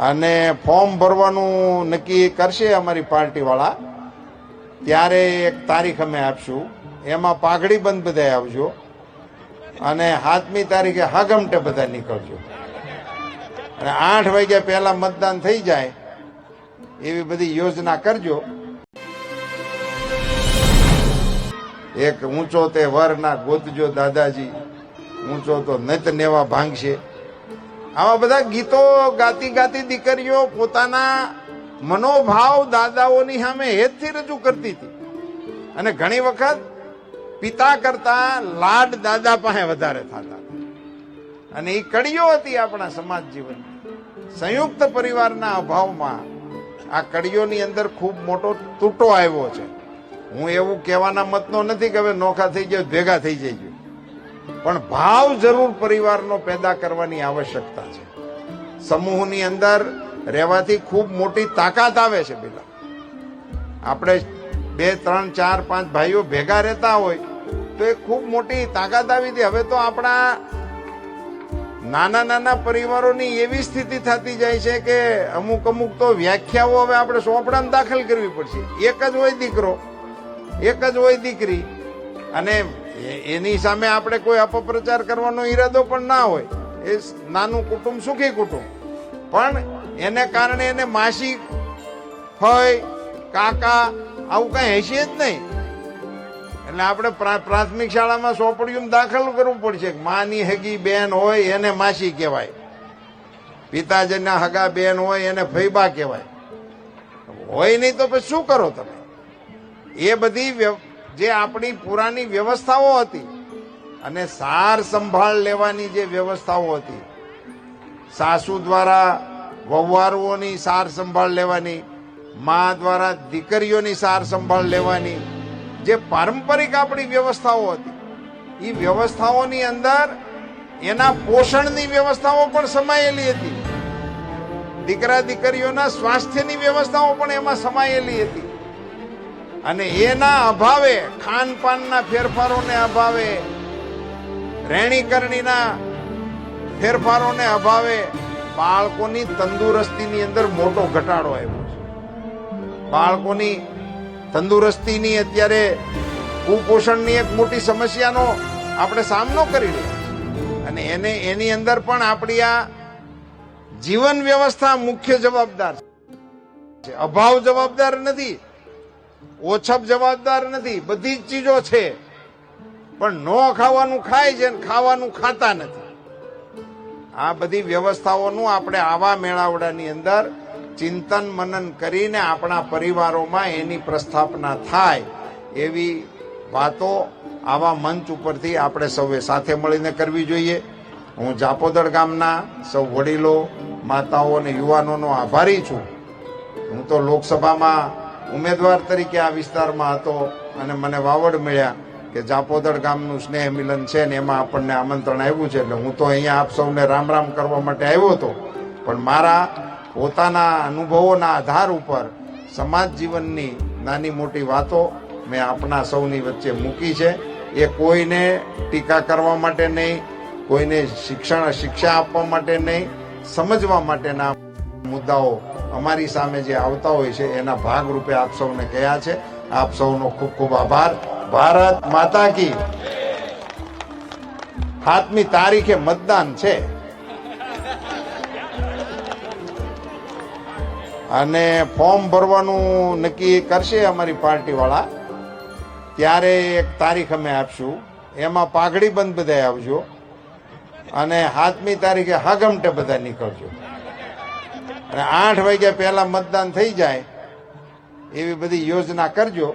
અને ફોર્મ ભરવાનું નક્કી કરશે અમારી પાર્ટીવાળા. ત્યારે એક તારીખ અમે આપશું. એમાં પાઘડી બંધ બધા આવજો. અને સાતમી તારીખે હાગમટે બધા નીકળજો. અને આઠ વાગ્યા પહેલા મતદાન થઈ જાય, એવી બધી યોજના કરજો. એક ઊંચો તે વરના ગોતજો દાદાજી. ઊંચો તો નત નેવા ભાંગશે. આવા બધા ગીતો ગાતી ગાતી દીકરીઓ પોતાના મનોભાવ દાદાઓની સામે હેતથી રજૂ કરતી હતી. અને ઘણી વખત પિતા કરતા લાડ દાદા પાસે વધારે થતા અને એ કડીઓ હતી આપણા સમાજ જીવનની. સંયુક્ત પરિવારના અભાવમાં આ કડીઓની અંદર ખૂબ મોટો તૂટો આવ્યો છે. હું એવું કહેવાના મતનો નથી કે હવે નોખા થઈ જાય ભેગા થઈ જઈએ પણ ભાવ જરૂર પરિવારનો પેદા કરવાની આવશ્યકતા છે. સમૂહની અંદર રહેવાથી ખૂબ મોટી તાકાત આવે છે પેલા આપણે બે, ત્રણ, ચાર, પાંચ ભાઈઓ ભેગા રહેતા હોય, તો એ ખૂબ મોટી તાકાત આવી હતી હવે તો આપણા નાના નાના પરિવારોની એવી સ્થિતિ થતી જાય છે કે અમુક અમુક તો વ્યાખ્યાઓ હવે આપણે સોંપડામાં દાખલ કરવી પડશે. એક જ હોય દીકરો, એક જ હોય દીકરી, અને એની સામે આપણે કોઈ અપપ્રચાર કરવાનો ઈરાદો પણ ના હોય. એ નાનું કુટુંબ, સુખી કુટુંબ. પણ એને કારણે એને માસી ફય કાકા આવું કઈ હશે જ નહીં. એટલે આપણે પ્રા- પ્રાથમિક શાળામાં ચોપડીયું દાખલ કરવું પડશે માની હગી બેન હોય એને માસી કહેવાય. પિતાજીના હગા બેન હોય એને ફૈબા કહેવાય. હોય નહીં તો પછી શું કરો તમે? એ બધી જે આપણી પુરાની વ્યવસ્થાઓ હતી અને સાર સંભાળ લેવાની જે વ્યવસ્થાઓ હતી. સાસુ દ્વારા વહુવારુઓની સાર સંભાળ લેવાની, મા દ્વારા દીકરીઓની સાર સંભાળ લેવાની, જે પારંપરિક આપણી વ્યવસ્થાઓ હતી. એ વ્યવસ્થાઓની અંદર એના પોષણની વ્યવસ્થાઓ પણ સમાયેલી હતી. દીકરા દીકરીઓના સ્વાસ્થ્યની વ્યવસ્થાઓ પણ એમાં સમાયેલી હતી. અને એના અભાવે, ખાનપાનના ફેરફારોને અભાવે રહેણીકરણીના ફેરફારોને અભાવે બાળકોની તંદુરસ્તીની અંદર મોટો ઘટાડો આવ્યો છે. બાળકોની તંદુરસ્તીની અત્યારે કુપોષણની એક મોટી સમસ્યાનો આપણે સામનો કરી રહ્યા અને એને, એની અંદર પણ આપણી આ જીવન વ્યવસ્થા મુખ્ય જવાબદાર છે. અભાવ જવાબદાર નથી. ઓછપ જવાબદાર નથી, બધી જ ચીજો છે. પણ નો ખાવાનું ખાય છે ખાવાનું ખાતા નથી. આ બધી વ્યવસ્થાઓનું આપણે આવા મેળાવડાની અંદર ચિંતન મનન કરીને આપણા પરિવારોમાં એની પ્રસ્થાપના થાય એવી વાતો આવા મંચ ઉપરથી આપણે સૌએ સાથે મળીને કરવી જોઈએ. હું જાપોદર ગામના સૌ વડીલો, માતાઓ અને યુવાનોનો આભારી છું. હું તો લોકસભામાં ઉમેદવાર તરીકે આ વિસ્તારમાં હતો અને મને વાવડ મળ્યા કે જાપોદળ ગામનું સ્નેહ મિલન છે ને એમાં આપણને આમંત્રણ આવ્યું છે. એટલે હું તો અહીંયા આપ સૌને રામ રામ કરવા માટે આવ્યો હતો. પણ મારા પોતાના અનુભવોના આધાર ઉપર સમાજ જીવનની નાની મોટી વાતો મેં આપણા સૌની વચ્ચે મૂકી છે. એ કોઈને ટીકા કરવા માટે નહીં, કોઈને શિક્ષણ, શિક્ષા આપવા માટે નહીં, સમજવા માટેના મુદ્દાઓ અમારી સામે જે આવતા હોય છે, એના ભાગરૂપે આપ સૌને કહ્યા છે. આપ સૌનો ખૂબ ખૂબ આભાર. ભારત માતા કી. સાતમી તારીખે મતદાન છે. અને ફોર્મ ભરવાનું નક્કી કરશે અમારી પાર્ટીવાળા. ત્યારે એક તારીખ અમે આપશું. એમાં પાઘડી બંધ બધા આવજો. અને સાતમી તારીખે હાગમટે બધા નીકળજો. અને આઠ વાગ્યા પહેલા મતદાન થઈ જાય, એવી બધી યોજના કરજો.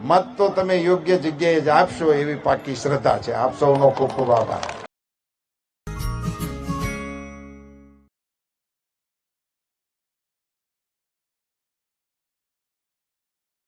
મત તો તમે યોગ્ય જગ્યાએ જ આપશો એવી પાકી શ્રદ્ધા છે. આપ સૌનો ખૂબ ખૂબ આભાર.